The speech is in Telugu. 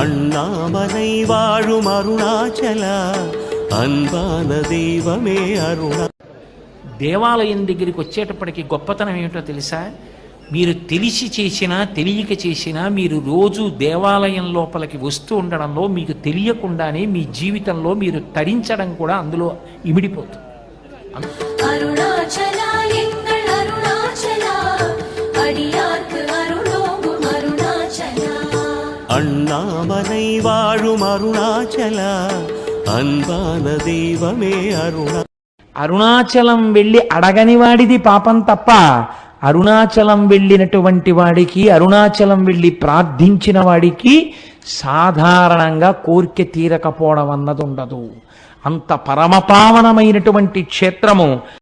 அண்ணாமலை வாழும் అరుణాచల అన్వాన దైవమే అరుణ. దేవాలయం దగ్గరికి వచ్చేటప్పటికి గొప్పతనం ఏమిటో తెలుసా? మీరు తెలిసి చేసినా తెలియక చేసినా మీరు రోజు దేవాలయం లోపలికి వస్తూ ఉండడంలో మీకు తెలియకుండానే మీ జీవితంలో మీరు తరించడం కూడా అందులో ఇమిడిపోతుంది. அண்ணாமலை வாழும் அருணாச்சல அன்பான தெய்வமே அருணா అరుణాచలం వెళ్ళి అడగని వాడిది పాపం తప్ప అరుణాచలం వెళ్ళినటువంటి వాడికి అరుణాచలం వెళ్ళి ప్రార్థించిన వాడికి సాధారణంగా కోరిక తీరకపోవడం అన్నది ఉండదు అంత పరమపావనమైనటువంటి క్షేత్రము